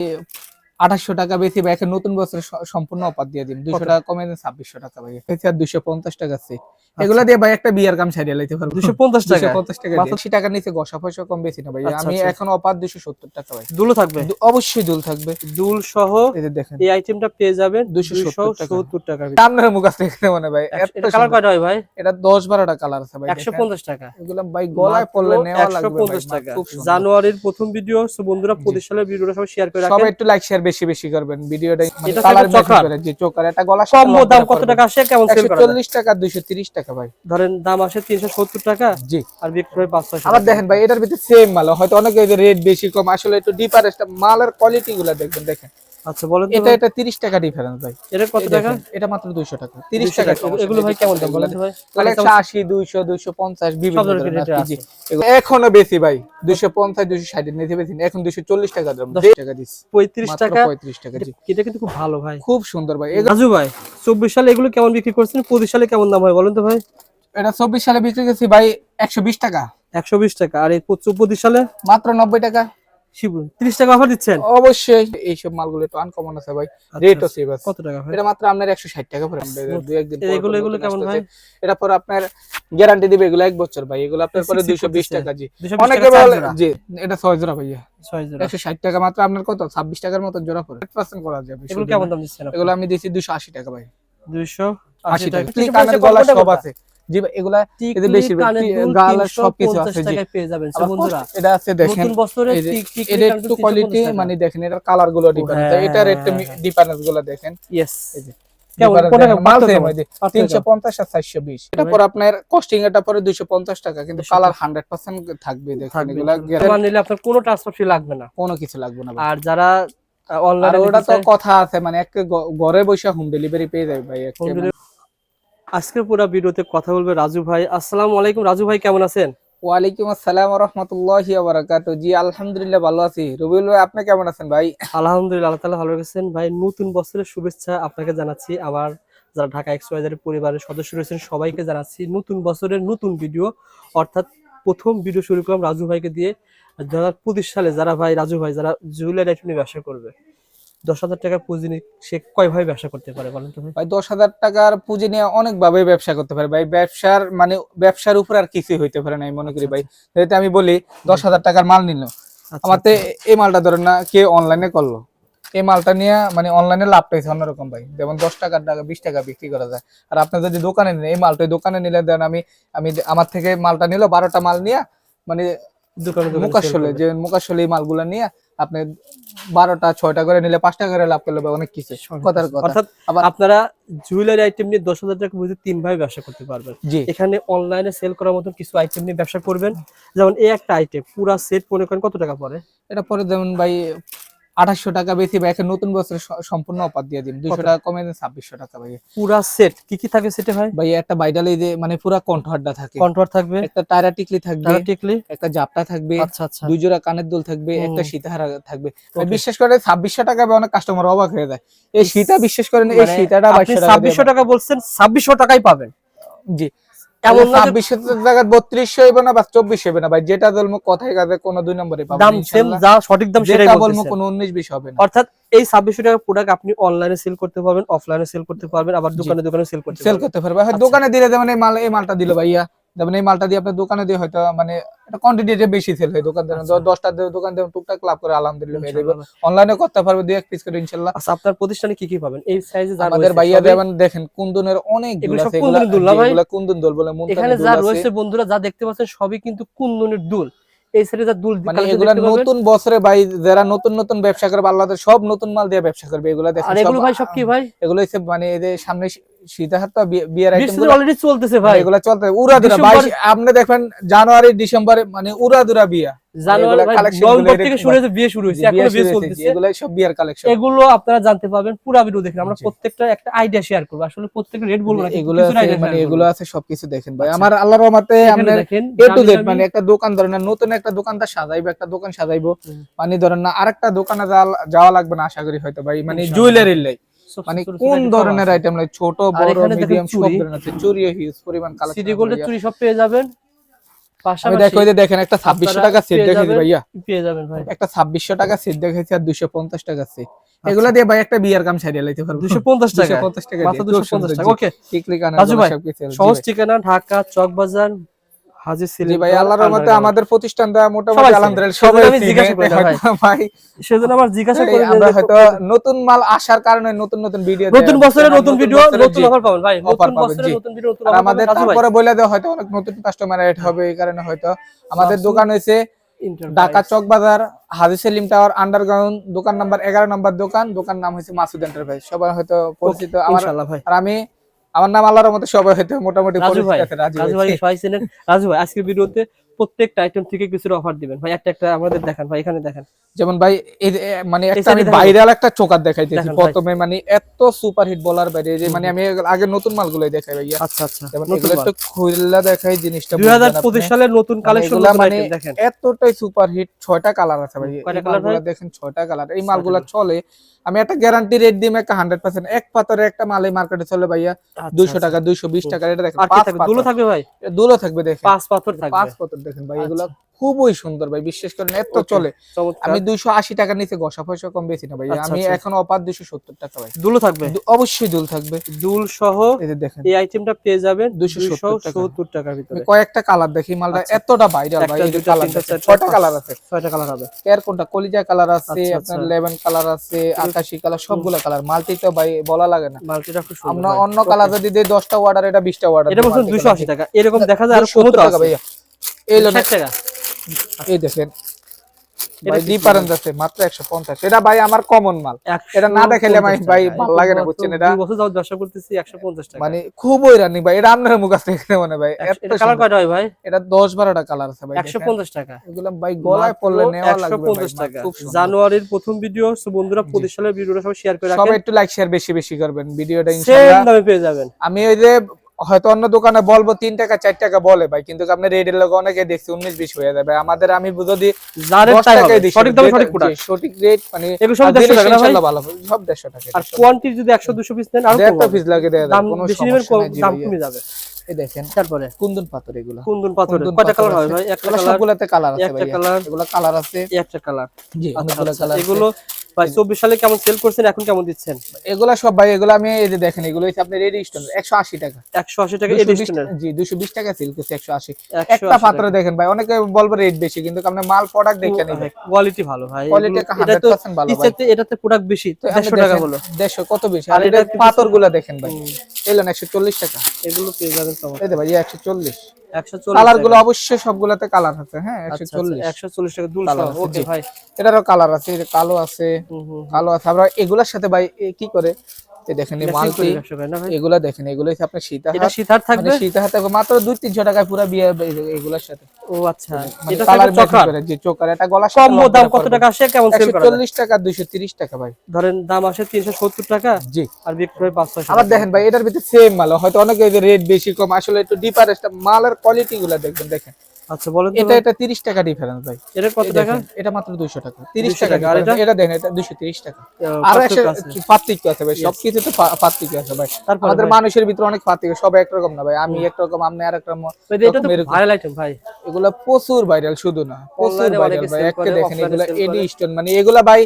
you. আঠাশশো টাকা বেশি ভাই এখন নতুন বছরের সম্পূর্ণ অফার দিয়ে দিন। দুশো টাকা কমে দিন ছাব্বিশশো টাকা ভাই। এতে আর দুশো পঞ্চাশ টাকা আছে। এগুলা দিয়ে ভাই একটা বিয়ার কাম সারিয়ে লাইতে পারব। দুশো পঞ্চাশ টাকা? পঞ্চাশ টাকা বেশি টাকার নিচে গসা পয়সা কম বেশি না ভাই। আচ্ছা, আমি আচ্ছা। এখন অফার দুশো সত্তর টাকা ভাই। দুলো থাকবে? অবশ্যই দুল থাকবে। দুল সহ এই যে দেখেন। এই আইটেমটা পেয়ে যাবেন 270 টাকা। সত্তর টাকা আপনার মুখ আছে এখানে মনে ভাই। কালার কয়টা হয় ভাই? এটা দশ বারোটা কালার আছে ভাই। একশো পঞ্চাশ টাকা। এগুলো ভাই গলায় পড়লে নেওয়া লাগবে ভাই, 150 টাকা। খুব জানুয়ারির প্রথম ভিডিও বন্ধুরা পঁচিশ সালের ভিডিওটা সবাই শেয়ার করে সবাই একটু লাইক শেয়ার বেশি বেশি করবেন। ভিডিওটা এটা কালার থাকবে যে চোকার এটা গলা কম দাম কত টাকা আসে? কেমন সেল করা যায়? চল্লিশ টাকা দুইশো তিরিশ টাকা ভাই। ধরেন দাম আসে তিনশো সত্তর টাকা জি। আর বিক্রি হয় পাঁচশো আবার দেখেন ভাই এটার ভিতরে সেম মাল। হয়তো অনেকে রেট বেশি কম আসলে একটু ডিফারেন্স মালের কোয়ালিটি গুলো দেখবেন দেখেন। আচ্ছা বলেন এটা এটা তিরিশ টাকা ডিফারেন্স ভাই। এটা কত টাকা? এটা মাত্র দুইশো টাকা। তিরিশ 200 টাকা। এগুলো ভাই কেমন দাম? বলেন ভাই। একশো আশি দুইশো দুইশো পঞ্চাশ বিভিন্ন এখনও বেশি ভাই। দুইশো পঞ্চাশ দুইশো ষাট নিতে বেশি এখন দুইশো চল্লিশ টাকা দাম। দশ- দেড় টাকা দিচ্ছি পঁয়ত্রিশ মাত্র টাকা। পঁয়ত্রিশ টাকা জি। এটা কিন্তু খুব ভালো ভাই। খুব সুন্দর ভাই। রাজু ভাই চব্বিশ সালে এগুলো কেমন বিক্রি করছেন? পঁচিশ সালে কেমন দাম হয় বলেন তো ভাই? এটা চব্বিশ সালে বিক্রি করেছি ভাই একশো বিশ টাকা। একশো বিশ টাকা। আর এই পঁচিশ সালে? মাত্র নব্বই টাকা। শিবুন তিরিশ টাকা অফার দিচ্ছেন? অবশ্যই এইসব মালগুলো একটু আনকমন আছে ভাই। আচ্ছা, রেটও সেভ আছে। কত টাকা ভাই? এটা মাত্র আপনার টাকা দুই একদিন এগুলো এগুলো কেমন ভাই? এটা পরে আপনার গ্যারান্টি দিবে এগুলো এক বছর ভাই। এগুলো আপনার পরে 60 দুইশো বিশ করতেছে। টাকা জি। অনেকে বলে জি এটা ছয় জোড়া ভাইয়া। ছয় জোড়া। একশো ষাট টাকা মাত্র আপনার কত? ছাব্বিশ টাকার মতো জোড়া পরে পার্সেন্ট করা যাবে এগুলো কেমন। দাম দিচ্ছেন এগুলো আমি দিচ্ছি দুশো আশি টাকা ভাই। দুইশো আশি আশি টাকা। গলা সব আছে। জি এগুলা বেশি কানের দুল গালা সবকিছু আছে জি পেয়ে যাবেন। বন্ধুরা এটা আছে দেখেন। বছরে এই যে টিক- টিকলি, এটা একটু কোয়ালিটি মানে দেখেন এটার কালারগুলো হ্যাঁ, এটার একটু হ্যাঁ, ডিফারেন্সগুলো দেখেন. এই যে কেমন? পঞ্চাশ আর চারশো বিশ। এটা পর আপনার কস্টিং এটা পরে দুইশো পঞ্চাশ টাকা কিন্তু কালার হান্ড্রেড পার্সেন্ট থাকবে নিলে আপনার কোনো লাগবে না। কোনো কিছু লাগবে না আর যারা অনলাইনে ওটা তো কথা আছে মানে এক ঘরে বসে হোম ডেলিভারি পেয়ে যাবে ভাই মানে- আজকের পুরো ভিডিওতে কথা বলবে রাজু ভাই। আসসালামু আলাইকুম রাজু ভাই কেমন আছেন? ওয়ালাইকুম আসসালাম রহমতুল্লাহি বারাকাতু জি আলহামদুলিল্লাহ ভালো আছি। রবিউল ভাই আপনি কেমন আছেন ভাই? আলহামদুলিল্লাহ আল্লাহ তাআলা ভালো রেখেছেন। ভাই নতুন বছরের শুভেচ্ছা আপনাকে জানাচ্ছি। আবার যারা ঢাকা এক্স ওয়াই পরিবারের সদস্য রয়েছেন সবাইকে জানাচ্ছি নতুন বছরের নতুন ভিডিও। অর্থাৎ প্রথম ভিডিও শুরু করলাম রাজু ভাইকে দিয়ে। দু হাজার পঁচিশ সালে যারা ভাই রাজু ভাই যারা জুয়েলারি আইটেম ব্যবসা করবে। দশ হাজার টাকা পুঁজি নিয়ে সে কয় ভাবে ব্যবসা করতে পারে বলেন তো ভাই? দশ হাজার টাকার পুঁজি নিয়ে অনেক ভাবে ব্যবসা করতে পারে ভাই। ব্যবসার মানে ব্যবসার উপর আর কিছুই হইতে পারে না আমি মনে করি ভাই। যেহেতু আমি বলি দশ হাজার টাকার মাল নিল আচ্ছা, আমার তো এই মালটা ধরেন না কে অনলাইনে করল? এই মালটা নিয়ে মানে অনলাইনে লাভ পাইছে অন্যরকম ভাই। যেমন দশ টাকার টাকা বিশ টাকা বিক্রি করা যায়। আর আপনি যদি দোকানে নিন এই মালটা দোকানে নিলে দেন আমি আমি আমার থেকে মালটা নিলো বারোটা মাল নিয়ে মানে দোকানে মুকাশলে যে মুকাশলে এই মালগুলা নিয়ে আপনি বারোটা ছয়টা করে নিলে পাঁচটা করে লাভ করলে অনেক কিছু। কথার কথা। অর্থাৎ আবার আপনারা জুয়েলারি আইটেম নিয়ে দশ হাজার টাকা বুঝে তিন ভাবে ব্যবসা করতে পারবেন। জি। এখানে অনলাইনে সেল করার মতন কিছু আইটেম নিয়ে ব্যবসা করবেন। যেমন এই একটা আইটেম পুরা সেট মনে করেন কত টাকা পরে এটা পরে যেমন ভাই আঠাশশো টাকা বেশি ভাই এখন নতুন বছরের সম্পূর্ণ অফার দিয়ে দিন। টাকা কমে দিন ছাব্বিশশো টাকা ভাই। পুরা সেট কি কি থাকে সেটে ভাই? ভাই একটা বাইডাল এই যে মানে পুরা থাকে। থাকবে? একটা টায়রা টিকলি থাকবে টিকলি? একটা জাপটা থাকবে আচ্ছা আচ্ছা। দুই জোড়া কানের দুল থাকবে একটা সীতাহারা থাকবে. বিশেষ করে ছাব্বিশশো টাকা অনেক কাস্টমার অবাক হয়ে যায়। এই সীতা বিশ্বাস করেন এই মানে সীতাটা ছাব্বিশশো টাকা বলছেন ছাব্বিশশো টাকাই পাবেন। জি। এমন ছাব্বিশশো টাকা বত্রিশশো হইবে না বা চব্বিশ হবে না ভাই যেটা বলব কাজে কোনো দুই নম্বরে পাবেন দাম সেম যা সঠিক দাম সেটাই বলব কোনো উনিশ বিশ হবে না। অর্থাৎ এই ছাব্বিশশো প্রোডাক্ট আপনি অনলাইনে সেল করতে পারবেন অফলাইনে সেল করতে পারবেন আবার দোকানে দোকানে সেল করতে সেল করতে পারবেন। আচ্ছা। দোকানে দিলে মানে মাল এই মালটা দিল ভাইয়া। যেমন এই মালটা দিয়ে আপনার দোকানে দিয়ে হয়তো মানে এটা কোয়ান্টিটিটা বেশি সেল হয় দোকান আচ্ছা। দশটা দোকান দিয়ে টুকটাক লাভ করে আলহামদুলিল্লাহ হয়ে যাবে। অনলাইনে করতে পারবে দুই এক পিস করে আচ্ছা আপনার প্রতিষ্ঠানে কি কি পাবেন? এই সাইজে যা আমাদের ভাইয়া দেখেন কুন্দনের অনেক দুল আছে এগুলা কুন্দনের দুল ভাই? এগুলা কুন্দন দোল বলে এখানে যা রয়েছে বন্ধুরা যা দেখতে পাচ্ছেন সবই কিন্তু কুন্দনের দুল। এই মানে এগুলা নতুন বছরে ভাই যারা নতুন নতুন ব্যবসা করবে আল্লাহদের সব নতুন মাল দিয়ে ব্যবসা করবে এগুলা দেখেন আর এগুলো ভাই সব কি ভাই? এগুলো হচ্ছে মানে এদের সামনে সীতাহার তো বিয়ে- বিয়ের আইটেম অলরেডি চলতেছে ভাই। এগুলা চলতে উড়াদুরা ডিসেম্বর- বাইশ আপনি দেখবেন জানুয়ারি ডিসেম্বরে মানে উড়াদুরা বিয়া। এগুলা ভাই, আপনারা জানতে পারবেন পুরো ভিডিও দেখেন আমরা প্রত্যেকটা একটা আইডিয়া শেয়ার করব। আসলে প্রত্যেকটা রেট বলব না এগুলো মানে এগুলো আছে সবকিছু দেখেন ভাই। আচ্ছা। আমার আল্লাহর রহমতে এখানে আপনার এ টু জেড মানে একটা দোকান ধরেন না নতুন একটা দোকানদার সাজাইবো একটা দোকান সাজাইবো। মানে ধরেন না আরেকটা দোকানে যাওয়া- লাগবে না আশা করি হয়তো ভাই মানে। জুয়েলারির লাই। মানে কোন ধরনের আইটেম লাই ছোট বড় মিডিয়াম সব ধরনের আছে। চুরিও হিউজ পরিমাণ সিটি গোল্ডের চুরি সব পেয়ে যাবেন। আমি দেখো যে দেখেন একটা ছাব্বিশশো আপনারা টাকা সেট দেখাইছি ভাইয়া। পেয়ে যাবেন ভাই। একটা ছাব্বিশশো টাকা সেট দেখাইছি আর দুইশো পঞ্চাশ টাকা সেট আচ্ছা। এগুলা দিয়ে ভাই একটা বিয়ার কাম সারিয়ে লাইতে পারব। দুশো পঞ্চাশ টাকা। 250 টাকা মাত্র দিয়ে, দুশো খুব পঞ্চাশ সুন্দর, টাকা ওকে সবকিছু, জি সহজ ঠিকানা ঢাকা চকবাজার হাজির জি ভাই আল্লাহর রহমতে আমাদের প্রতিষ্ঠানটা মোটামুটি আলহামদুলিল্লাহ সবাই আমি জিজ্ঞাসা করি ভাই। সেজন্য আমার জিজ্ঞাসা এই আমরা হয়তো নতুন মাল আসার কারণে নতুন নতুন ভিডিও নতুন বছরে নতুন ভিডিও নতুন অফার পাবেন ভাই নতুন বছরে নতুন ভিডিও নতুন অফার আমাদের পাবেন। রাজু ভাই। তারপরে বলে হয়তো অনেক নতুন কাস্টমার এড হবে এই কারণে হয়তো আমাদের দোকান হয়েছে ঢাকা চক বাজার হাজি সেলিম টাওয়ার আন্ডারগ্রাউন্ড দোকান নাম্বার এগারো নাম্বার দোকান দোকান নাম হচ্ছে মাসুদ এন্টারপ্রাইজ সবাই হয়তো পরিচিত। আমার ইনশাআল্লাহ ভাই। আর আমি আমার নাম আল্লাহর মতো সবাই হয়তো মোটামুটি রাজু ভাই রাজু ভাই। ভাই সবাই চেনেন? রাজু ভাই আজকের ভিডিওতে প্রত্যেকটা আইটেম থেকে কিছু অফার দিবেন। ভাই একটা একটা আমাদের দেখান ভাই এখানে দেখেন। যেমন ভাই এই মানে একটা আমি ভাইরাল একটা চোকার দেখাইতেছি প্রথমে মানে এত সুপার হিট বলার বাইরে যে মানে আমি আগে নতুন মালগুলোই দেখাই ভাইয়া। আচ্ছা আচ্ছা যেমন এগুলো একটু খুললা দেখাই জিনিসটা দুই হাজার বুঝবেন পঁচিশ আপনি। সালের নতুন মানে কালেকশন মানে দেখেন। এতটাই সুপার হিট ছয়টা কালার আছে ভাই। মালগুলা ভাই? দেখেন ছয়টা কালার এই মালগুলা চলে আমি একটা গ্যারান্টি রেট দিই একটা হান্ড্রেড পার্সেন্ট এক পাতরে একটা মাল এই মার্কেটে চলে ভাইয়া আচ্ছা, দুইশো আচ্ছা। টাকা দুইশো বিশ টাকা এটা দেখেন। দুলো থাকবে ভাই দুলো থাকবে দেখেন পাঁচ পাথর পাঁচ পাথর দেখেন ভাই এগুলা আচ্ছা। খুবই সুন্দর ভাই বিশ্বাস করেন এত চলে। আমি দুইশো আশি টাকার নিচে ঘষা পয়সা কম বেশি না ভাই আচ্ছা, আমি আচ্ছা। এখন অপার দুইশো সত্তর টাকা ভাই। দুলো থাকবে? অবশ্যই দুল থাকবে। দুল সহ এই যে দেখেন। এই আইটেমটা পেয়ে যাবেন 270 দুইশো সত্তর টাকার ভিতরে। কয়েকটা কালার দেখি মালটা আচ্ছা। এতটা ভাইরাল ভাই ছয়টা কালার আছে। ছয়টা কালার হবে। এর কোনটা? কলিজা কালার আছে আপনার। লেমন কালার আছে আকাশি কালার সবগুলা কালার মাল্টি তো ভাই বলা লাগে না। মার্কেটটা খুব সুন্দর আমরা অন্য কালার যদি দিই দশটা অর্ডার এটা বিশটা অর্ডার এটা বলছেন দুইশো আশি টাকা। এরকম দেখা যায় আর কমও তো টাকা ভাইয়া। এই ষাট টাকা। এই দেখেন। ভাই কি ডিফারেন্স আছে মাত্র একশো পঞ্চাশ। এটা ভাই আমার কমন মাল। এটা না দেখাইলে আমি ভাই ভালো লাগে না, এই বুঝছেন দুই বছর যাবত ব্যবসা করতেছি একশো পঞ্চাশ টাকা। মানে রানি ভাই। এটা আপনার মুখ আছে এখানে মনে ভাই। এটা কালার কয়টা হয় ভাই? এটা দশ বারোটা কালার আছে ভাই। একশো দেখেন। পঞ্চাশ টাকা। এগুলো ভাই গলায় পড়লে নেওয়া লাগবে 150 টাকা। জানুয়ারির প্রথম ভিডিও বন্ধুরা সালের ভিডিওটা সবাই শেয়ার করে সবাই একটু লাইক শেয়ার বেশি বেশি করবেন। ভিডিওটা সেম দামে পেয়ে যাবেন। আমি ওই যে হয়তো অন্য দোকানে বলব তিন টাকা চার টাকা বলে ভাই কিন্তু আপনি রেডের লোক অনেকে দেখছি উনিশ বিশ হয়ে যাবে। আমাদের আমি যদি সঠিক রেট মানে ভালো সব দেড়শো টাকা আর কোয়ান্টিটি যদি একশো দুশো পিস নেন দেড়টা পিস লাগে যাবে। কোনো দাম কমে যাবে। এই দেখেন তারপরে? কুন্দন পাথর এগুলো। কুন্দন পাথরের কয়টা পাথর কালার হয় ভাই? একটা কালার সবগুলাতে কালার আছে একটা কালার এগুলো কালার আছে। একটা কালার জি অনেকগুলো কালার এগুলো ভাই চব্বিশ সালে কেমন সেল করছেন? এখন কেমন দিচ্ছেন? এগুলো সব ভাই এগুলো আমি এই যে দেখেন এগুলো হচ্ছে আপনি রেডি স্টোন একশো আশি টাকা। একশো টাকা 220 এডিশনের জি দুশো বিশ টাকা সেল করছে একশো আশি। একশো একটা পাত্র দেখেন ভাই অনেকে বলব রেট বেশি কিন্তু আপনি মাল প্রোডাক্ট দেখে কোয়ালিটি ভালো ভাই। কোয়ালিটি এগুলো- এটা হান্ড্রেড তো পার্সেন্ট ভালো ভাই। এটাতে প্রোডাক্ট বেশি তো আপনি দেড়শো টাকা হলো কত বেশি? আর এটা দেখেন ভাই। এলেন একশো টাকা। এগুলো পেয়ে যাবেন চমৎকার। এই ভাই একশো চল্লিশ। একশো চল্লিশ কালারগুলো অবশ্যই সবগুলাতে কালার আছে হ্যাঁ একশো আচ্ছা, আচ্ছা, চল্লিশ। একশো চল্লিশ টাকা দুল কালার ওকে ভাই। এটারও কালার আছে কালো আছে। কালো আছে। আমরা এগুলার সাথে ভাই কি করে? দেখেন মালটি? এগুলা এগুলো আপনার এটা থাকবে? মানে সীতা মাত্র দুই তিনশো টাকায় পুরো বিয়ে এগুলোর সাথে। ও আচ্ছা। মানে এটা কালার এটা গলা কম দাম কত টাকা আসে? কেমন সেল করা টাকা দুইশো তিরিশ টাকা ভাই। ধরেন দাম আসে তিনশো সত্তর টাকা জি। আর বিক্রি হয় পাঁচশো আবার দেখেন ভাই এটার ভিতরে সেম মাল। হয়তো অনেকে রেট বেশি কম। আসলে একটু ডিফারেন্স মালের কোয়ালিটি গুলা দেখবেন দেখেন। আচ্ছা বলেন এটা এটা তিরিশ টাকা ডিফারেন্স ভাই। এটা কত টাকা? এটা মাত্র দুইশো টাকা। তিরিশ 200 টাকা আর এটা? এটা দেখেন এটা দুইশো তিরিশ টাকা। আর আছে। পার্থক্য আছে ভাই? সবকিছু তো পার্থক্য আছে ভাই। তারপরে আমাদের মানুষের ভিতরে অনেক পার্থক্য সব একরকম না ভাই। আমি একরকম আপনি আর একরকম এটা তো। ভাইরাল আইটেম ভাই। এগুলা প্রচুর ভাইরাল শুধু না। প্রচুর ভাইরাল ভাই। একটা দেখেন এগুলা এডি স্টোন মানে এগুলা ভাই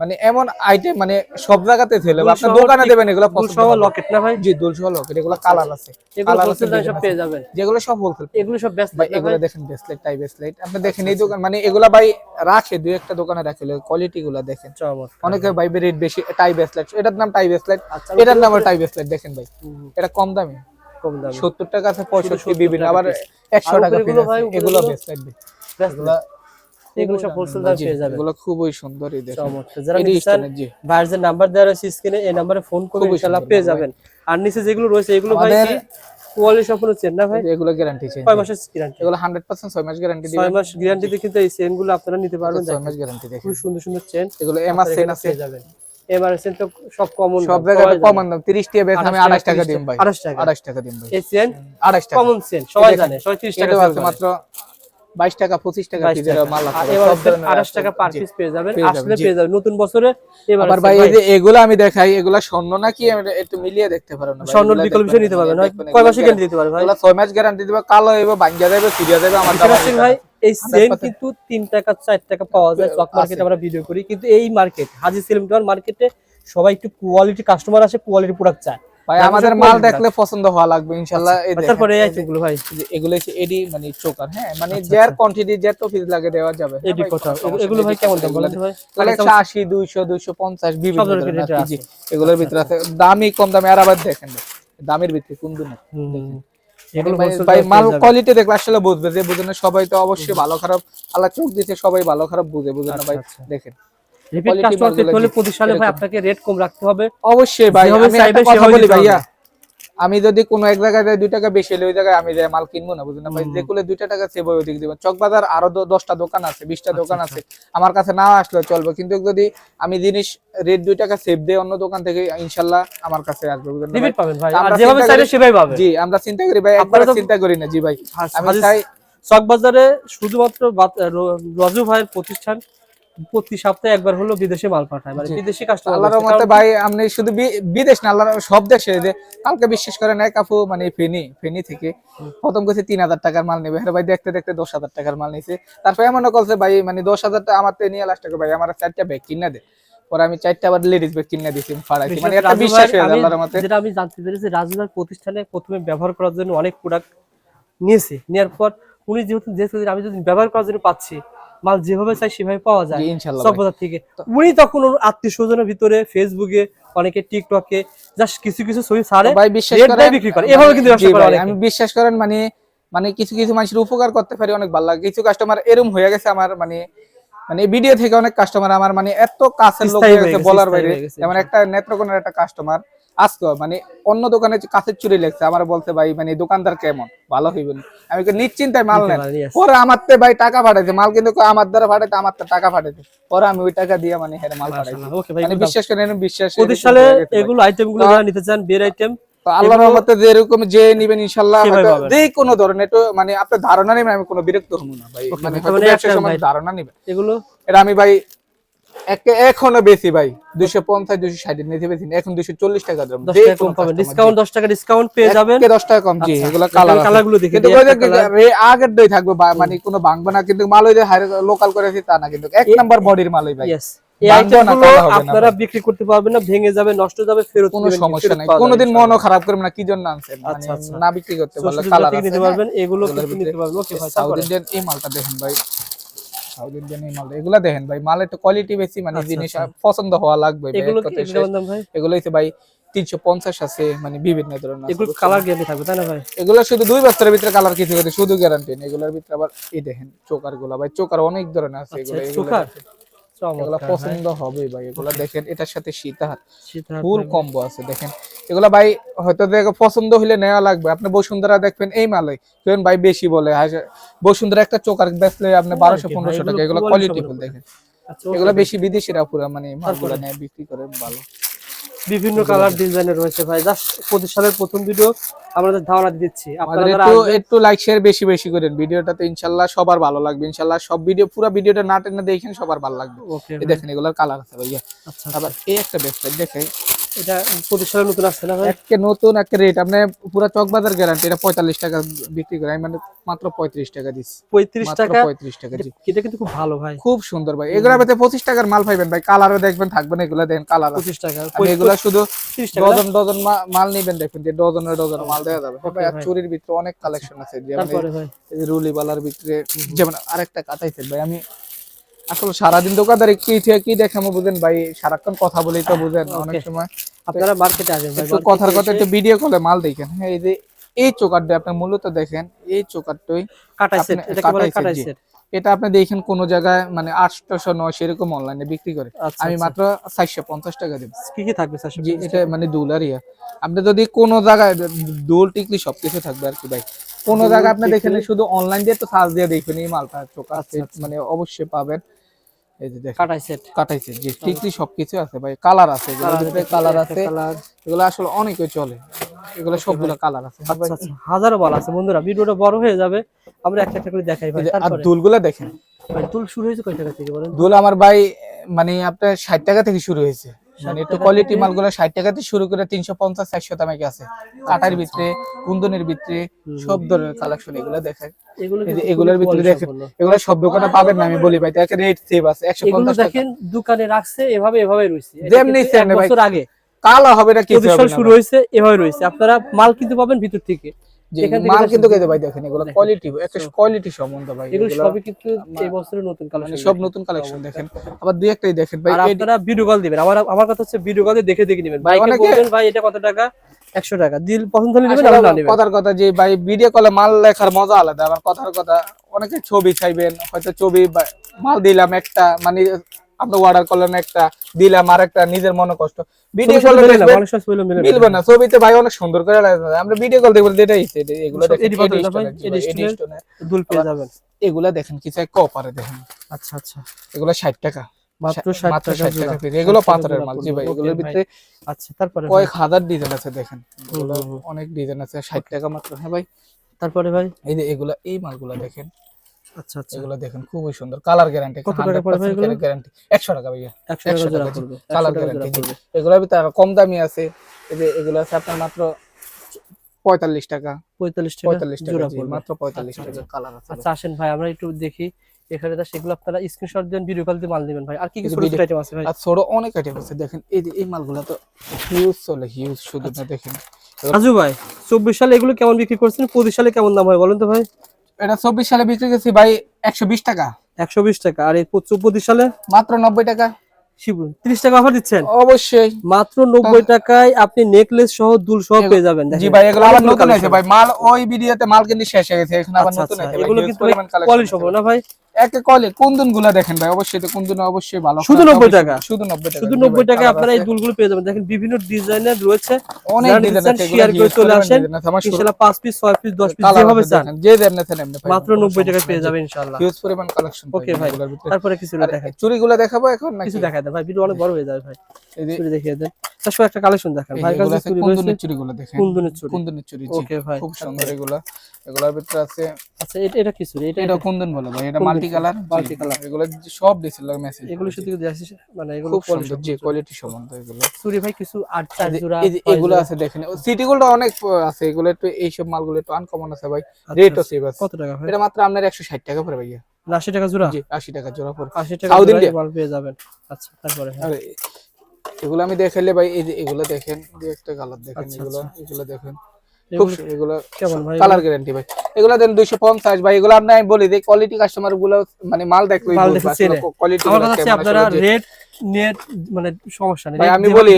মানে এমন আইটেম মানে সব জায়গাতে ছেলে দুল আপনি দোকানে দেবেন এগুলা দুল পছন্দ সহ লকেট না ভাই? জি দুল সহ লকেট এগুলা কালার আছে। এগুলো কালার আছে সব পেয়ে যাবেন। যেগুলো সব হোলসেল এগুলো সব ব্যস্ত ভাই এগুলো দেখেন ব্রেসলেট টাই ব্রেসলেট আপনি দেখেন এই দোকান মানে এগুলা ভাই রাখে দুই একটা দোকানে রাখে কোয়ালিটি গুলো দেখেন। চমৎকার। অনেকে ভাই রেট বেশি টাই ব্রেসলেট এটার নাম টাই আচ্ছা এটার নাম টাই ব্রেসলেট দেখেন ভাই। এটা কম দামে। কম দামে। সত্তর টাকা আছে পঁয়ষট্টি 70 বিভিন্ন আবার piece। একশো আর টাকা উপরে piece এগুলো। ভাই, এগুলো ব্যস্ত। এগুলা এগুলো সব হোলসেল দামে পেয়ে যাবেন। এগুলো খুবই সুন্দর এই দেখেন। চমৎকার। যারা চান ভাইয়ের নাম্বার দেওয়া রয়েছে স্ক্রিনে এই নাম্বারে ফোন করে ইনশাআল্লাহ পেয়ে যাবেন। আর নিচে যেগুলো রয়েছে এগুলো ভাই কি কোয়ালিটি সম্পূর্ণ চেন না ভাই? এগুলো গ্যারান্টি চেঞ্জ কয় মাসের গ্যারান্টি এগুলো হান্ড্রেড পার্সেন্ট ছয় মাস গ্যারান্টি দিবেন। মাস গ্যারান্টিতে কিন্তু এই চেনগুলো আপনারা নিতে পারবেন ছয় মাস গ্যারান্টি দেখেন। খুব সুন্দর সুন্দর চেন এগুলো এমআর সেন আছে। পেয়ে যাবেন। এবার চেন তো সব কমন সব জায়গায় কমান দাম। তিরিশ টাকা বেশ আমি আড়াইশ টাকা দিম ভাই। আড়াইশ টাকা। আড়াইশ টাকা দিম ভাই। এই চেন আড়াইশ টাকা। কমন চেন সবাই জানে 30 টাকা এটাও sell আছে করে। মাত্র বাইশ টাকা পঁচিশ টাকা 22 পিসের টাকা। মাল আর আছে এবার সব হচ্ছে ধরনের 28 আছে। টাকা পার পিস পেয়ে যাবেন। আসলে পেয়ে যাবেন। নতুন বছরে এবার ভাই এগুলো আমি দেখাই এগুলা স্বর্ণ নাকি একটু মিলিয়ে দেখতে পারেন না ভাই, স্বর্ণ বিকল্প নিতে পারবেন। কয় মাসে গ্যারান্টি দিতে পারবে ভাই? ছয় মাস গ্যারান্টি দিবে কালো হইবে ভাঙ্গা যাবে যাবে আমার ভাই এই সেম কিন্তু তিন টাকা চার টাকা পাওয়া যায় চক মার্কেটে আমরা ভিডিও করি। কিন্তু এই মার্কেট হাজি সেলিম মার্কেটে সবাই একটু কোয়ালিটি কাস্টমার আসে কোয়ালিটি প্রোডাক্ট চায়। ভাই আমাদের মাল দেখলে পছন্দ হওয়া লাগবে ইনশাআল্লাহ এই তারপরে এই ভাই এগুলো হচ্ছে এডি মানে চোকার হ্যাঁ? মানে আচ্ছা, যার আচ্ছা। কোয়ান্টিটি যত পিস লাগে দেওয়া যাবে। হ্যাঁ এডি কথা এগুলো ভাই কেমন দাম? বলেন ভাই। তাহলে একশো আশি দুইশো দুইশো পঞ্চাশ বিভিন্ন। এগুলোর ভিতরে আছে। দামি কম দামি আর আবার দেখেন দামের ভিতরে কোন দিন। ভাই- মাল কোয়ালিটি দেখলে আসলে বুঝবে যে বুঝে না সবাই তো অবশ্যই ভালো খারাপ আল্লাহ চোখ দিতে সবাই ভালো খারাপ বুঝে বুঝে না ভাই। আচ্ছা, আচ্ছা। দেখেন। রিপিট কাস্টমার পেতে হলে ভাই আপনাকে রেট কম রাখতে হবে। অবশ্যই ভাই আমি একটা কথা বলি ভাইয়া আমি যদি কোনো এক জায়গায় যাই দুই টাকা বেশি হলে ওই জায়গায় আমি যাই মাল কিনবো না বুঝলেন ভাই? হুম। যে কুলে দুইটা টাকা সেভ দিবেন। চকবাজার আরও দশটা দোকান আছে বিশটা দোকান আছে। আমার কাছে না আসলেও চলবে। কিন্তু যদি আমি জিনিস রেট দুই টাকা সেভ দেই অন্য দোকান থেকে ইনশাল্লাহ আমার কাছে আসবে বুঝলেন জি আমরা চিন্তা করি ভাই একবার চিন্তা করি না জি ভাই। আমি হাজি- চাই চক বাজারে শুধুমাত্র রাজু ভাইয়ের প্রতিষ্ঠান। প্রতি সপ্তাহে একবার হলো বিদেশে মাল পাঠায় মানে বিদেশি কাস্টমার আল্লাহর রহমতে ভাই আপনি শুধু বিদেশ না আল্লাহর সব দেশে যে কালকে বিশ্বাস করেন এক আপু মানে ফেনি ফেনি থেকে প্রথম তিন হাজার টাকার মাল নেবে। হ্যাঁ ভাই দেখতে দেখতে দশ হাজার টাকার মাল নিছে। তারপরে এমন করছে ভাই মানে দশ হাজার টাকা আমার থেকে নিয়ে লাস্ট টাকা ভাই আমার চারটা ব্যাগ কিনে দে। পরে আমি চারটা আবার লেডিস ব্যাগ কিনে দিছি ফাড়াইছি। মানে একটা বিশ্বাস হয়ে আল্লাহর রহমতে। যেটা আমি জানতে পেরেছি রাজু ভাইয়ের প্রতিষ্ঠানে প্রথমে ব্যবহার করার জন্য অনেক প্রোডাক্ট নিয়েছে। নেওয়ার পর উনি যেহেতু যেহেতু আমি যদি ব্যবহার করার জন্য পাচ্ছি মাল যেভাবে চাই সেভাবে পাওয়া যায়। বাজার থেকে। উনি তখন আত্মীয় স্বজনের ভিতরে ফেসবুকে অনেকে টিকটকে জাস্ট কিছু কিছু ছবি ছাড়ে বিক্রি করে। এভাবে কিন্তু আমি বিশ্বাস করেন মানে মানে কিছু কিছু মানুষের উপকার করতে পারি অনেক ভালো লাগে। কিছু কাস্টমার এরম হয়ে গেছে আমার মানে মানে ভিডিও থেকে অনেক কাস্টমার আমার মানে এত কাছের লোক হয়ে গেছে, বলার বাইরে। যেমন একটা নেত্রকোনার একটা কাস্টমার আজকে মানে অন্য দোকানে কাছের চুরি লেগছে আমার বলছে ভাই মানে দোকানদার কেমন? ভালো হইবে না। আমি নিশ্চিন্তায় মাল নেন। পরে আমার তে ভাই টাকা পাঠাইছে মাল কিন্তু আমার দ্বারা পাঠাইতে আমার তো টাকা পাঠাইছে। পরে আমি ওই টাকা দিয়ে মানে হেরে মাল ভাই, মানে বিশ্বাস করেন এরম বিশ্বাস ভাই। এগুলো যারা নিতে চান বের আইটেম তো আল্লাহর রহমতে যেরকম যে নিবেন ইনশাআল্লাহ সেভাবে হয়তো যে কোনো ধরনের মানে আপনার ধারণা নেবেন আমি কোনো বিরক্ত হব না ভাই। মানে ধারণা নেবেন। এগুলো? এটা আমি ভাই এখনও বেশি ভাই দুইশো পঞ্চাশ নিতে পেরেছি এখন দুইশো চল্লিশ টাকা দাম। কম পাবেন ডিসকাউন্ট দশ টাকা ডিসকাউন্ট পেয়ে যাবেন। দশ টাকা কম জি আচ্ছা, এগুলো এখানে কালার কালারগুলো দেখে কালার। আগের দই থাকবে মানে কোনো ভাঙবে না কিন্তু মাল যে লোকাল করেছি তা না কিন্তু এক নাম্বার বডির মালই ভাই। আপনারা বিক্রি করতে পারবেন না ভেঙে যাবে নষ্ট যাবে ফেরত কোনো সমস্যা নাই। কোনোদিন মনও খারাপ করবে না কি জন্য আনছেন? মানে আচ্ছা, আচ্ছা। না বিক্রি করতে পারলে চৌষট্টি কালার নিতে? পারবেন এগুলো নিতে পারবেন ওকে ভাই সাউথ তারপরে ইন্ডিয়ান এই মালটা দেখেন ভাই। সাউথ ইন্ডিয়ান এই মালটা এগুলা দেখেন ভাই মালের একটু কোয়ালিটি বেশি মানে আচ্ছা, জিনিস আচ্ছা। পছন্দ হওয়া লাগবে এগুলো হচ্ছে ভাই? তিনশো পঞ্চাশ আছে মানে বিভিন্ন ধরনের এগুলো কালার গ্যারান্টি থাকবে তাই না ভাই? এগুলো শুধু দুই বছরের ভিতরে কালার কিছু করে শুধু গ্যারান্টি নেই এগুলোর ভিতরে আবার এই দেখেন চোকারগুলা ভাই চোকার অনেক ধরনের আছে আচ্ছা এগুলো চোকার। এগুলো পছন্দ হবে ভাই এগুলো দেখেন এটার সাথে সীতাহার। ফুল কম্বো আছে দেখেন। এগুলা ভাই হয়তো দেখে পছন্দ হইলে নেওয়া লাগবে। আপনি বসুন্ধরা দেখবেন এই মালই কেন ভাই বেশি বলে বসুন্ধরা একটা চোকার বেচলে আপনি বারোশো পনেরোশো টাকা এগুলো কোয়ালিটি ফুল দেখেন। আচ্ছা, এগুলো বেশি বিদেশিরা পুরো মানে মালগুলো? নেয় বিক্রি করে ভালো। বিভিন্ন কালার ডিজাইনের রয়েছে ভাই। জাস্ট প্রতিষ্ঠানের প্রথম ভিডিও আমাদের ধারণা দিচ্ছি। আপনারা একটু একটু লাইক শেয়ার বেশি বেশি করেন। ভিডিওটাতে ইনশাল্লাহ সবার ভালো লাগবে। ইনশাল্লাহ সব ভিডিও পুরো ভিডিওটা না টেনে দেখেন সবার ভালো লাগবে। এই দেখেন এগুলোর কালার আছে ভাইয়া। আচ্ছা আবার এই একটা ওয়েবসাইট দেখে এটা প্রতিষ্ঠানের নতুন আসছে না ভাই? একে নতুন একটা রেট আপনি পুরো চকবাজার গ্যারান্টি এটা পঁয়তাল্লিশ টাকা বিক্রি করে। আমি মানে মাত্র পঁয়ত্রিশ টাকা দিচ্ছি। পঁয়ত্রিশ টাকা? পঁয়ত্রিশ টাকা জি। এটা- কিন্তু খুব ভালো ভাই। খুব সুন্দর ভাই। এগুলো পঁচিশ টাকার মাল পাইবেন ভাই। কালারও দেখবেন থাকবে না এগুলো দেখেন কালার পঁচিশ টাকা। আমি এগুলো শুধু? ডজন ডজন মাল নিবেন দেখবেন যে ডজনের ডজন মাল। দেওয়া যাবে। ভাই আর চুরির ভিতরে অনেক কালেকশন আছে। যেমন এই রুলি বালার ভিতরে যেমন আরেকটা কাটাইছে ভাই আমি আসলে সারাদিন দোকানদারি কি কি দেখামো বুঝেন ভাই সারাক্ষণ কথা বলেই তো বুঝেন অনেক সময়। আপনারা মার্কেটে আসেন ভাই কথার কথা একটু ভিডিও কলে মাল দেখেন। হ্যাঁ এই যে এই চোকারটা আপনি মূলত দেখেন এই চোকারটাই কাটাই সেট বলে কাটাই এটা আপনি দেখেন কোন জায়গায় মানে আটশোশো নয়শো এরকম অনলাইনে বিক্রি করে। আচ্ছা আমি আচ্ছা। মাত্র চারশো পঞ্চাশ টাকা দেব। কি কি থাকবে এটা মানে দুলার ইয়া আপনি যদি কোনো জায়গায় দোল টিকলি সবকিছু থাকবে আর কি ভাই। কোনো জায়গায় আপনি দেখেন শুধু অনলাইন দিয়ে তো সার্চ দিয়ে দেখবেন এই মালটা। চোখ আচ্ছা। মানে অবশ্যই পাবেন। এই যে দেখেন কাটাই সেট কাটাইছে জি টিকলি সবকিছু আছে ভাই কালার আছে কালার আছে এগুলো আসলে অনেকে চলে। এগুলো সবগুলো কালার আছে। আচ্ছা আচ্ছা হাজারো মাল আছে বন্ধুরা ভিডিওটা বড় হয়ে যাবে আমরা একটা একটা করে দেখাই ভাই আর দুলগুলো দেখেন। শুরু হয়েছে কয় টাকা থেকে বলেন? দুল আমার ভাই মানে আপনার ষাট টাকা থেকে শুরু হয়েছে। মানে একটু কোয়ালিটি? মালগুলো ষাট টাকা থেকে শুরু করে তিনশো পঞ্চাশ চারশো দামে আছে কাটার ভিতরে কুন্দনের ভিতরে সব ধরনের কালেকশন এগুলো দেখেন এগুলোর ভিতরে দেখেন এগুলো সব দোকানে পাবেন না আমি বলি ভাই তাকে রেট সেভ আছে একশো পঞ্চাশ টাকা। দেখেন দোকানে রাখছে এভাবে এভাবে রয়েছে। যেমনি আগে কালো হবে না না শুরু। হয়েছে এভাবে রয়েছে। আপনারা মাল কিন্তু পাবেন ভিতর থেকে। মাল কিন্তু যে- ভাই দেখেন এগুলো কোয়ালিটি একটা কোয়ালিটি সম্বন্ধ ভাই এগুলো এগুলো সবই কিন্তু এই বছরের নতুন মানে কালেকশন সব নতুন কালেকশন দেখেন। আবার দুই একটাই দেখেন ভাই আপনারা ভিডিও কল দিবেন। আমার আমার কথা হচ্ছে ভিডিও কল দেখে দেখে নেবেন। ভাই, ভাই বলবেন ভাই এটা কত টাকা? 100 টাকা। দিল পছন্দ হলে নেবেন না নেবেন। কথার কথা যে ভাই ভিডিও কলে মাল লেখার মজা আলাদা। আবার কথার কথা অনেকে ছবি চাইবেন হয়তো ছবি মাল দিলাম একটা মানে আপনি অর্ডার করলেন একটা দিলাম আর একটা নিজের মনে কষ্ট। ভিডিও কলে। মিলবে না। ছবিতে ভাই অনেক সুন্দর করে আমরা ভিডিও কল দেখব এটাই এটা- এগুলো। দুল পেয়ে যাবেন। এগুলা দেখেন কিছু এক কপারে দেখেন। আচ্ছা আচ্ছা। এগুলো ষাট টাকা। মাত্র 60 টাকা জোড়া। এগুলো 60 পাথরের মাল জি ভাই এগুলোর ভিতরে আচ্ছা তারপরে কয়েক হাজার ডিজাইন আছে দেখেন। অনেক ডিজাইন আছে ষাট টাকা মাত্র হ্যাঁ ভাই? তারপরে ভাই? এই যে এগুলা এই মালগুলা দেখেন। আচ্ছা আচ্ছা। এগুলো দেখেন খুবই সুন্দর। কালার গ্যারান্টি কত টাকা পড়ে ভাই এগুলো? গ্যারান্টি 100 টাকা ভাইয়া 100 টাকা পড়বে কালার গ্যারান্টি পড়বে। ভিতরে কম দামি আছে। এই যে এগুলো আছে আপনার মাত্র 45 টাকা। 45 টাকা 45 টাকা মাত্র 45 আচ্ছা, টাকা কালার আছে। আচ্ছা আসেন ভাই আমরা একটু দেখি এখানে তো সেগুলো আপনারা স্ক্রিনশট দেন ভিডিও কল দিয়ে মাল দিবেন ভাই। আর কি কি ছোট আইটেম আছে ভাই? আর ছোট অনেক আইটেম আছে। দেখেন এই যে এই মালগুলো তো হিউজ চলে হিউজ শুধু আচ্ছা। না দেখেন। রাজু ভাই 24 সালে এগুলো কেমন বিক্রি করছেন? 25 সালে কেমন দাম হয় বলেন তো ভাই? এটা 24 সালে বিক্রি করছি ভাই 120 টাকা। 120 টাকা। আর চব্বিশ সালে? মাত্র 90 টাকা। শিবু 30 টাকা অফার দিচ্ছেন? অবশ্যই। মাত্র 90 টাকায় আপনি নেকলেস সহ দুল সহ পেয়ে যাবেন। জি ভাই এগুলো আবার নতুন আছে ভাই। মাল ওই ভিডিওতে মাল কিন্তু শেষ হয়ে গেছে এখন আবার নতুন আছে ভাই, এগুলো কিন্তু কোয়ালিটি সম্ভব না ভাই? একে কলে কুন্দনগুলা দেখেন ভাই? অবশ্যই তো কুন্দন অবশ্যই ভালো শুধু কালার 90 টাকা? শুধু 90 টাকা। শুধু জি 90 ভাই, আপনারা এই দুলগুলো পেয়ে যাবেন। দেখেন বিভিন্ন ডিজাইনের রয়েছে। অনেক ডিজাইন নিতে আছে চান, এগুলো share করে চলে আসেন। design আছে, আমার ইনশাআল্লাহ 5 পিস 6 পিস 10 পিস যেভাবে চান। যে দেন না নেন মাত্র 90 টাকায় পেয়ে যাবেন ইনশাআল্লাহ হিউজ পরিমাণ কালেকশন Okay ভাই। তারপরে কিছু আর দেখেন চুরিগুলো দেখাবো এখন নাকি? কিছু দেখায় দেন ভাই ভিডিও অনেক বড় হয়ে যাবে ভাই। চুরি দেখিয়ে দেন। তারপর একটা কালেকশন দেখান। ভাই কাছে চুরি রয়েছে। চুরিগুলো দেখেন। কুন্দনের চুরি কুন্দনের চুরি ওকে ভাই। খুব সুন্দর এগুলা। এগুলোর ভিতরে আছে আচ্ছা এটা এটা কি চুরি এটা এটা কুন্দন বলে ভাই এটা মাল্টি কালার multi colour। এগুলো যে সব মেসেজ এগুলো শুধু মানে এগুলো খুব সুন্দর জি কোয়ালিটি সম্বন্ধ এগুলো। চুরি ভাই কিছু আট চার জোড়া এই এগুলো আছে দেখেন। সিটি গোল্ড অনেক আছে। এগুলো একটু এইসব মালগুলো একটু আনকমন আছে ভাই। আচ্ছা, রেটও সেভ আছে। কত টাকা এটা মাত্র আপনার 160 টাকা পড়ে ভাইয়া। না, আশি টাকা জোড়া? জি 80 টাকা জোড়া পড়ে। আশি টাকা মাল পেয়ে যাবেন। আচ্ছা তারপরে হ্যাঁ। এগুলো আমি দেখাইলে ভাই এই যে এগুলো দেখেন যে একটা কালার দেখেন আচ্ছা, এগুলো এগুলো দেখেন। এগুলো সু- এগুলো কেমন ভাই কালার গ্যারান্টি ভাই। এগুলো দেন 250 ভাই এগুলো আপনি আমি বলি যে কোয়ালিটি কাস্টমারগুলো মানে মাল। কোয়ালিটি আমার আপনারা রেট নেট মানে সমস্যা নেই। আমি বলি,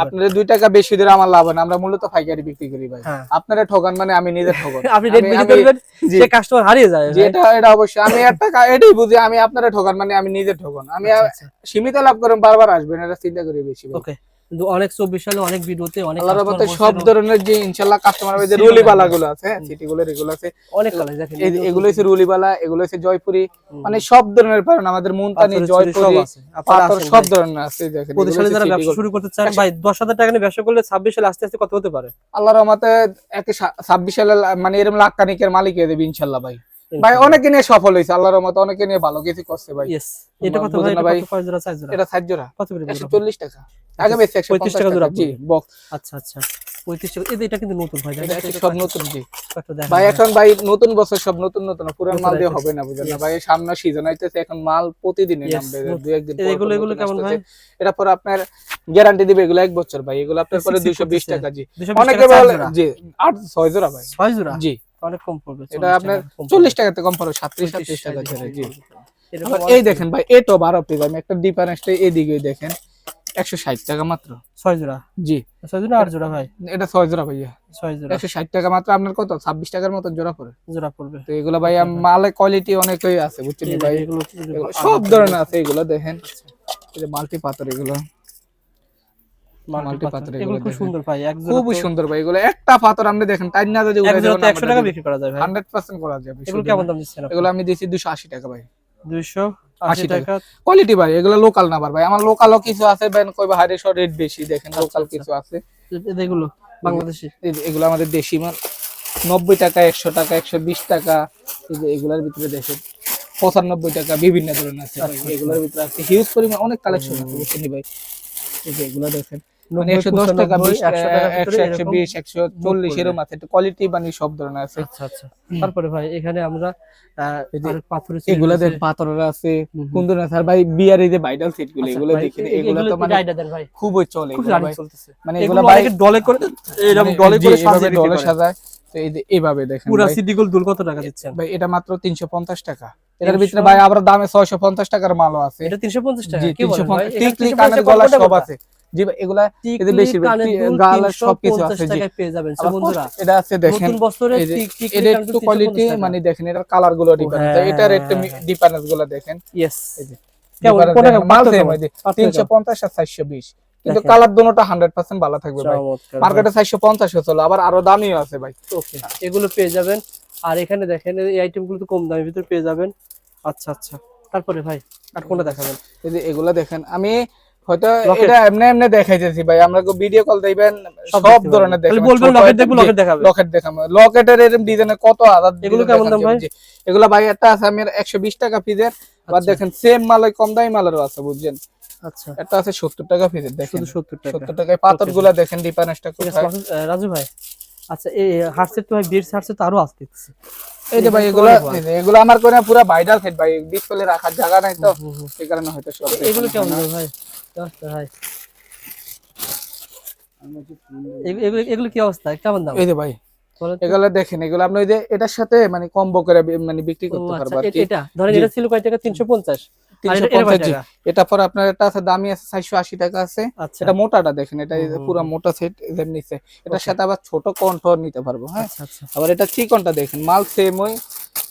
আপনারা টাকা বেশি দিলে আমার লাভ না। আমরা মূলত পাইকারি বিক্রি করি ভাই। হ্যাঁ। আপনারা ঠকান মানে আমি নিজে ঠকান আপনি রেট আমি- বেশি করবেন সে কাস্টমার হারিয়ে যায় যে এটা অবশ্যই। আমি একটা এটাই বুঝি আমি আপনারা ঠকান মানে আমি নিজে ঠকান আমি আচ্ছা, আচ্ছা। সীমিত লাভ করেন বারবার আসবেন এটা চিন্তা করি বেশি ওকে কিন্তু অনেক চব্বিশ সালে অনেক ভিডিওতে অনেক আল্লাহর সব ধরনের যে ইনশাআল্লাহ কাস্টমার রুলিবালা গুলো আছে সিটি গুলো এগুলো আছে। অনেক কালার দেখেন এগুলো হচ্ছে রুলিবালা এগুলো হচ্ছে জয়পুরি মানে সব ধরনের পারেন আমাদের মুনতানি জয়পুরি আছে। পাথর সব ধরনের আছে দেখেন সালে যারা ব্যবসা শুরু করতে চান ভাই দশ হাজার টাকা নিয়ে ব্যবসা করলে ছাব্বিশ সালে আস্তে আস্তে কত হতে পারে? আল্লাহর রহমতে একে ছাব্বিশ সালে মানে এরকম লাখ কানিকের মালিক হয়ে দেবে ইনশাল্লাহ ভাই। ভাই অনেকে নিয়ে সফল হয়েছে আল্লাহর রহমতে অনেকে নিয়ে ভালো কিছু করছে ভাই। এটা কত ভাই? এটা? কত জোড়া? চার জোড়া? এটা সাত জোড়া। কত করে একশো বলব? চল্লিশ টাকা। আগে বেশি একশো 35 টাকা টাকা জোড়া জি বক্স আচ্ছা আচ্ছা পঁয়ত্রিশ টাকা। এই যে এটা কিন্তু নতুন ভাই এটা সব নতুন জি। ভাই। এখন ভাই নতুন বছর সব নতুন নতুন। পুরান মাল দিয়ে হবে না বুঝলেন ভাই। সামনে সিজন আইতেছে এখন মাল প্রতিদিনই নামবে নতুন- দু একদিন এগুলো এগুলো কেমন ভাই? এটা পরে আপনার গ্যারান্টি দিবে এগুলো এক বছর ভাই। এগুলো আপনার পরে 60 দুইশো বিশ টাকা জি। 220 অনেকে বলে জি আট ছয় জোড়া ভাই। ছয় জোড়া? জি। অনেক কম পড়বে এটা আপনার টাকা কম চল্লিশ টাকাতে কম পড়বে সাতত্রিশ পড়বে। সাতত্রিশ টাকা ছেড়ে জি। অনেক- এই দেখেন ভাই এটো বারো পিস আমি একটা ডিফারেন্সটা এদিকে দেখেন একশো ষাট টাকা মাত্র। ছয় জোড়া? জি। ছয় জোড়া আট জোড়া ভাই? এটা ছয় জোড়া ভাইয়া। ছয় জোড়া। একশো ষাট টাকা মাত্র আপনার কত? ছাব্বিশ টাকার মতো জোড়া পড়ে জোড়া পড়বে। তো এগুলো ভাই মালে কোয়ালিটি অনেকই আছে বুঝছেন ভাই? এগুলো এগুলো সব ধরনের আছে এগুলো দেখেন। এই যে মাল্টি পাথর এগুলো। এগুলো এগুলো খুব সুন্দর ভাই এক জোড়া সুন্দর ভাই এগুলো একটা পাথর আপনি দেখেন টাইম না যদি এক জোড়া তো টাকা বিক্রি করা যায় ভাই। হান্ড্রেড পার্সেন্ট করা যাবে এগুলো কেমন দাম দিচ্ছেন এগুলো আমি দিয়েছি দুশো টাকা ভাই। দুইশো 80 আশি টাকা। কোয়ালিটি ভাই এগুলো লোকাল না ভাই আমার লোকালও কিছু আছে বেন কইবা হাইরে রেট বেশি দেখেন আচ্ছা, লোকাল কিছু আছে। এগুলো বাংলাদেশি। এগুলো আমাদের দেশি মাল নব্বই টাকা একশো টাকা একশো বিশ টাকা এই যে এগুলোর ভিতরে দেখেন পঁচানব্বই টাকা বিভিন্ন ধরনের আছে এগুলোর ভিতরে আছে হিউজ পরিমাণ অনেক কালেকশন আছে বুঝছেন ভাই? এগুলো দেখেন। মানে টাকা কোয়ালিটি মানে সব ধরনের আছে। আচ্ছা আচ্ছা। তারপরে ভাই এখানে আমরা আহ, এই যে আরেক পাথরের এগুলা সিরিজ পাথরের আছে হুম, হুম। কোন ধরনের আছে ভাই বিয়ার এই যে ভাইটাল সেটগুলো আচ্ছা, এগুলো দেখেন এগুলো এগুলো তো মানে idea দেন ভাই। খুবই চলে খুব এগুলো রানিং ভাই। চলতেছে। মানে এগুলো এগুলো ভাই ডলে করে এরকম মানে ডলে করে এভাবে ডলে সাজায় তো এই যে এভাবে দেখেন পুরা ভাই। সিটি গোল দুল কত টাকা দিচ্ছেন? ভাই এটা মাত্র তিনশো পঞ্চাশ টাকা। এটার ভিতরে ভাই আবার দামে ছয়শো পঞ্চাশ টাকার মালও আছে। এটা তিনশো পঞ্চাশ টাকা জি কি বলেন ভাই? 350 এখানে টিকলি কানের গলা সব আছে। জি এগুলা টিকলি, বেশিরভাগ কানের টি- দুল গালা সবকিছু আছে, জি। পেয়ে যাবেন। বন্ধুরা এটা আছে দেখেন নতুন বছরে এই যে টিক- টিকলি, এটা একটু কোয়ালিটি মানে দেখেন এটার কালারগুলো হ্যাঁ, এটার হ্যাঁ, একটু হ্যাঁ। ডিফারেন্সগুলো দেখেন? মাল তিনশো পঞ্চাশ আর চারশো বিশ। কিন্তু কালার হান্ড্রেড পার্সেন্ট ভালো থাকবে ভাই। মার্কেটে চারশো পঞ্চাশ চলো আবার আরও দামিও আছে ভাই। ওকে এগুলো পেয়ে যাবেন। আর এখানে দেখেন এই আইটেমগুলো তো কম দামের ভিতরে পেয়ে যাবেন। আচ্ছা আচ্ছা। তারপরে ভাই আর কোনটা দেখাবেন? এই যে এগুলা দেখেন আমি হয়তো এটা এমনি এমনি দেখাইতেছি ভাই আমরা ভিডিও কল দিবেন সব ধরনের। দেখবেন বলবেন লকেট দেখব লকেট দেখাবে। লকেট দেখাবো। লকেটের এরকম ডিজাইনের কত আলাদা এগুলো কেমন দাম ভাই? এগুলা ভাই একটা আছে আমি একশো বিশ টাকা পিসের আবার আচ্ছা। দেখেন সেম মাল কম দামি মালেরও আছে বুঝছেন? আচ্ছা। একটা আছে সত্তর টাকা পিসের দেখেন। শুধু সত্তর টাকা। সত্তর টাকায় পাথর দেখেন ডিফারেন্সটা ঠিক কোথায়? রাজু ভাই আচ্ছা এই হার্টসেট তো ভাই বিয়ের আরও আসতে এই যে ভাই এগুলা এগুলা আমার করে পুরো ভাইরাল সেট ভাই ডিসপ্লে রাখার জায়গা নাই তো। কারণে হয়তো সব এগুলো কেমন ভাই? এগুলো- এগুলো এগুলো কি অবস্থা? কেমন দাম? এই যে ভাই বলেন দেখেন এগুলো আপনি ওই যে এটার সাথে মানে কম্বো করে মানে বিক্রি করতে আচ্ছা, পারব আর এ- কি এটা ধরেন এটা ছিল কয় টাকা? তিনশো পঞ্চাশ। আর এটা- এটা কয় 350 এটা পর আপনার একটা আছে দামি আছে চারশো আশি টাকা আছে। এটা মোটাটা দেখেন এটা এই যে হুম, পুরো মোটা সেট নিচে। এটার Okay. সাথে আবার ছোট কণ্ঠ নিতে পারব হ্যাঁ? আচ্ছা আচ্ছা। আবার এটা চিকনটা দেখেন মাল সেম ওই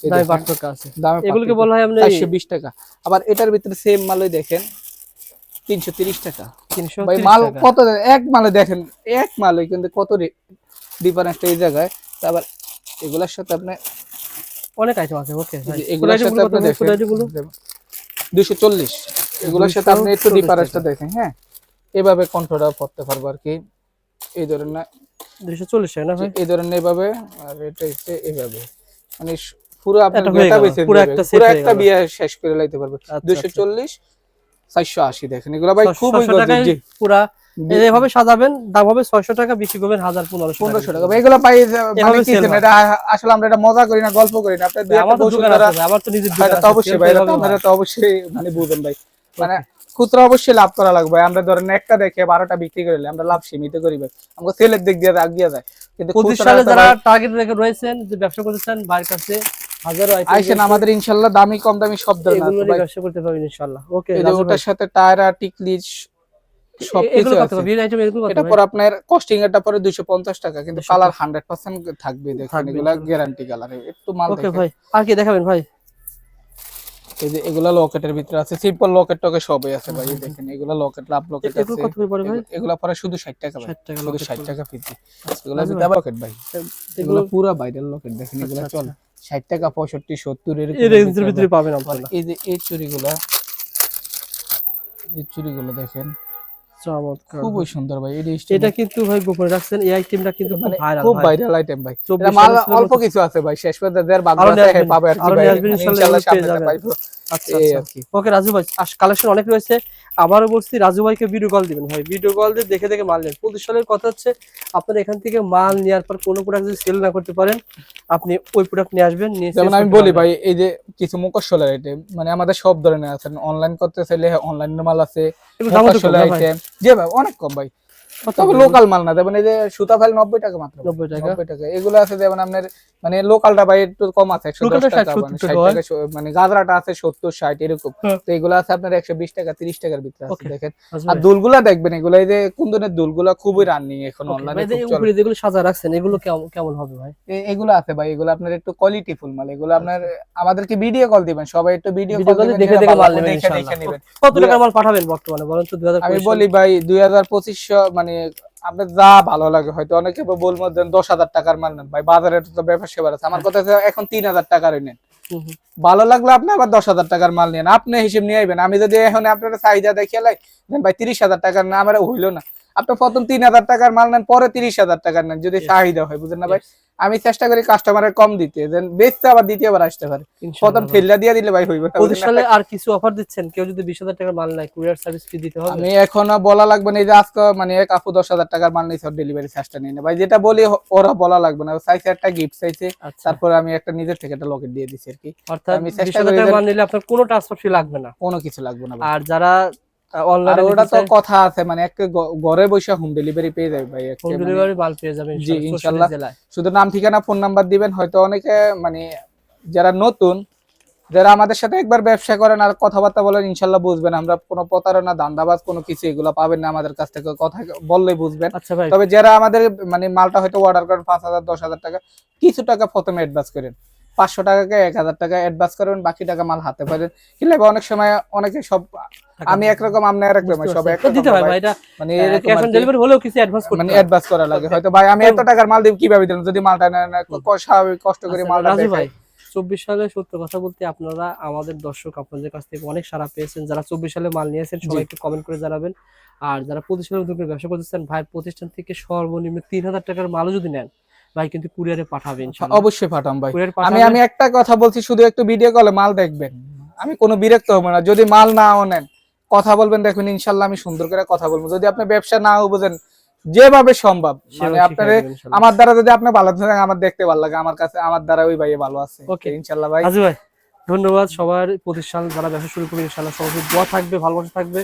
দামে পার্থক্য আছে। এগুলোকে বলা হয় আমরা টাকা। আবার এটার ভিতরে সেম মালই দেখেন। তিনশো তিরিশ টাকা। ভাই মাল কত এক মালে দেখেন এক মালে কিন্তু কত ডিফারেন্সটা এই জায়গায়। তো আবার এগুলার সাথে আপনি অনেক আইটেম আছে ওকে এগুলোর সাথে আপনি দেখেন দুশো চল্লিশ। এগুলোর সাথে আপনি একটু ডিফারেন্সটা দেখেন হ্যাঁ? এভাবে কন্ট্রোলটা করতে পারব আর কি। এই ধরনের দুশো চল্লিশ না ভাই? এই ধরনের এভাবে আর এটা হচ্ছে এভাবে। মানে পুরো আপনার পুরো একটা বিয়ে শেষ করে লাইতে পারবে। আচ্ছা, দুশো আচ্ছা। চল্লিশ চারশো আশি দেখেন এগুলো ভাই খুবই ছশো গর্জিত, টাকায় জি। পুরা এভাবে সাজাবেন দাম হবে ছয়শো টাকা বিক্রি করবেন হাজার পনেরোশো পনেরোশো টাকা। এগুলো পাই মানে কি এটা আসলে আমরা এটা মজা করি না গল্প করি না। আমার দোকান আছে আমার তো নিজের দোকান তো আছে, অবশ্যই ভাই এটা তো আপনারা তো অবশ্যই মানে বুঝেন ভাই। মানে খুচরা অবশ্যই লাভ করা লাগবে আমরা ধরেন একটা দেখে বারোটা বিক্রি করলে আমরা লাভ সীমিত করি ভাই। আমাকে সেলের দিক দিয়ে আগিয়ে যায়। কিন্তু সালে যারা টার্গেট রেখে রয়েছেন যে ব্যবসা করতে চান বাইরের কাছে হাজারো আইসেন আমাদের ইনশাল্লাহ দামি কম দামি সব ধরনের এগুলো ব্যবসা করতে পারবেন ইনশাআল্লাহ ওকে ওটার সাথে টায়রা টিকলি এগুলো কিছু কত আছে। বিয়ের আইটেম এগুলো কত এটা পর আপনার কস্টিং এটা পরে 250 টাকা কিন্তু কালার 100% থাকবে দেখেন এগুলা গ্যারান্টি কালার একটু মাল ওকে ভাই আর কি দেখাবেন ভাই? এই যে এগুলা লকেটের ভিতরে আছে সিম্পল লকেট টকে সবই আছে ভাই দেখেন এগুলা লকেট লাভ লকেট এগুলো কত পড়ে ভাই? এগুলা শুধু 60 টাকা ভাই 60 টাকা শুধু 60 টাকা পিস এগুলা ভিতরে লকেট ভাই। এগুলো এগুলো পুরো ভাইরাল লকেট দেখেন এগুলা আচ্ছা, চল। 60 টাকা 65 70 এর ভিতরে পাবেন আপনারা। এই যে এই চুরিগুলা এই চুরিগুলো দেখেন। চমৎকার খুবই সুন্দর ভাই এই এটা কিন্তু ভাই গোপনে রাখছেন এই আইটেমটা কিন্তু মানে খুব ভাইরাল আইটেম ভাই। মাল অল্প কিছু আছে ভাই শেষ পর্যন্ত যার ভাগ্য আছে নিয়ে হে আসবেন, পাবে আর কি ভাই। নিয়ে আসবেন, ইনশাল্লাহ ইনশাআল্লাহ সামনে পাইবো আচ্ছা এই আচ্ছা আর কি। ওকে রাজু ভাই কালেকশন অনেক রয়েছে। আবারও বলছি রাজু ভাইকে ভিডিও কল দিবেন ভাই। ভিডিও কল দিয়ে দেখে দেখে মাল নেন। সালের কথা হচ্ছে আপনারা এখান থেকে মাল নেওয়ার পর কোনো প্রোডাক্ট যদি সেল না করতে পারেন আপনি ওই প্রোডাক্ট নিয়ে আসবেন নিয়ে যেমন আমি বলি ভাই এই যে কিছু মুখোশলের আইটেম মানে আমাদের সব ধরনের আছে। অনলাইন করতে চাইলে অনলাইনের মাল আছে মুখোশলের? আইটেম যে ভাই অনেক কম ভাই? লোকাল মাল না যেমন এই যে সুতা ফাইল নব্বই টাকা মাত্র। 90 টাকা। নব্বই টাকা। এগুলো আছে যেমন আপনার মানে লোকালটা ভাই একটু কম আছে একশো টাকা মানে 70 ষাট টাকা টাকা স- মানে গাজরাটা আছে সত্তর ষাট এরকম। হ্যাঁ। তো এগুলো আছে আপনার একশো বিশ টাকা তিরিশ টাকার ভিতরে আছে দেখেন। আর দুলগুলা দেখবেন এগুলো এই যে কুন্দনের দুলগুলা খুবই রানিং এখন অনলাইনে উপরে যেগুলো সাজা রাখছেন এগুলো কেমন হবে ভাই? এগুলো আছে ভাই এগুলো আপনার একটু কোয়ালিটি ফুল মাল এগুলো আপনার আমাদেরকে ভিডিও কল দিবেন সবাই একটু ভিডিও কল দেখে দেখে মাল নেবেন কত টাকার মাল পাঠাবেন বর্তমানে বলেন তো 2025 আমি বলি ভাই দুই হাজার পঁচিশশো মানে আপনার যা ভালো লাগে হয়তো অনেকে বলব দশ হাজার টাকার মাল নেন। ভাই বাজারে তো ব্যবসা সেবার আছে। আমার কথা এখন তিন হাজার টাকার নেন। ভালো লাগলে আপনি আবার দশ হাজার টাকার মাল নেন। আপনি হিসেব নিয়ে আইবেন। আমি যদি এখন আপনার চাহিদা দেখিয়ে লাই দেন ভাই তিরিশ হাজার টাকার না আমার হইল না। আপনি প্রথম তিন হাজার টাকার মাল নেন পরে তিরিশ হাজার টাকার নেন যদি চাহিদা হয় বুঝেন না ভাই? আমি চেষ্টা করি কাস্টমারের কম দিতে দেন বেচতে আবার দ্বিতীয়বার আসতে পারে। প্রথম ঠেল্লা দিয়ে দিলে ভাই হইবে না, পঁচিশ বুঝেন না? সালে আর কিছু অফার দিচ্ছেন? কেউ যদি বিশ হাজার টাকার মাল নেয় কুরিয়ার সার্ভিস ফি দিতে হবে? আমি এখনও বলা লাগবে না এই যে আজকে মানে এক আপু দশ হাজার টাকার মাল নিয়েছে ডেলিভারি চার্জটা নিয়ে না ভাই যেটা বলি ওরা বলা লাগবে না। চাইছে একটা গিফট চাইছে আচ্ছা। তারপরে আমি একটা নিজের থেকে একটা লকেট দিয়ে দিচ্ছি আর কি। অর্থাৎ আমি চেষ্টা করি টাকার মাল নিলে আপনার কোনো ট্রান্সফার ফি লাগবে না। কোনো কিছু লাগবে না আর যারা অনলাইনে ওটা তো কথা আছে মানে এক ঘরে বসে হোম ডেলিভারি পেয়ে যাবে ভাই হোম মানে- ডেলিভারি মাল পেয়ে যাবেন জি, ইনশাআল্লাহ ইনশাআল্লাহ। চৌষট্টি জেলায়। শুধু নাম ঠিকানা ফোন নাম্বার দিবেন হয়তো অনেকে মানে যারা নতুন যারা আমাদের সাথে একবার ব্যবসা করেন আর কথাবার্তা বলেন ইনশাল্লাহ বুঝবেন। আমরা কোনো প্রতারণা দান্দাবাজ কোনো কিছু এগুলো পাবেন না আমাদের কাছ থেকে কথা বললে বুঝবেন। আচ্ছা তবে যারা আমাদের মানে মালটা হয়তো অর্ডার করেন পাঁচ হাজার দশ হাজার টাকা কিছু টাকা প্রথমে অ্যাডভান্স করেন। পাঁচশো টাকাকে এক হাজার টাকা অ্যাডভান্স করবেন বাকি টাকা মাল হাতে পারেন কিনলে অনেক সময় অনেকে সব আমি একরকম আপনি একরকম সব। একরকম দিতে হয় ভাই। এটা মানে ক্যাশ অন ডেলিভারি হলেও কিছু অ্যাডভান্স করতে মানে অ্যাডভান্স করা লাগে। হয়তো ভাই আমি এত টাকার মাল দিব কীভাবে দিলাম? যদি মালটা না স্বাভাবিক কষ্ট করে আচ্ছা, মালটা রাজু ভাই চব্বিশ সালে সত্য কথা বলতে আপনারা আমাদের দর্শক আপনাদের কাছ থেকে অনেক সারা পেয়েছেন। যারা চব্বিশ সালে মাল নিয়েছেন সবাই একটু কমেন্ট করে জানাবেন। আর যারা প্রতিষ্ঠানের করে ব্যবসা করতেছেন ভাই প্রতিষ্ঠান থেকে সর্বনিম্ন তিন হাজার টাকার মালও যদি নেন ভাই কিন্তু কুরিয়ারে পাঠাবেন অবশ্যই পাঠাম ভাই। আমি আমি একটা কথা বলছি শুধু একটু ভিডিও কলে মাল দেখবেন। আমি কোনো বিরক্ত হব না। যদি মাল নাও নেন কথা বলবেন দেখবেন ইনশাল্লাহ আমি সুন্দর করে কথা বলব। যদি আপনি ব্যবসা নাও বুঝেন যেভাবে সম্ভব মানে আপনার। আমার দ্বারা যদি আপনি ভালো থাকেন আমার দেখতে ভালো লাগে আমার কাছে আমার দ্বারা ওই ভাইয়ে ভালো আছে। Okay. ইনশাল্লাহ ভাই। রাজু ভাই ধন্যবাদ সবার প্রতিষ্ঠান যারা ব্যবসা শুরু করবে ইনশাল্লাহ সবাই দোয়া থাকবে ভালোবাসা থাকবে।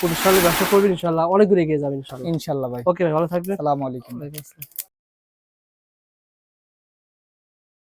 প্রতিষ্ঠানে ব্যবসা করবেন ইনশাল্লাহ অনেক দূরে এগিয়ে যাবে ইনশাল্লাহ। ইনশাল্লাহ ভাই। ওকে ভাই ভালো থাকবেন। আসসালামু আলাইকুম।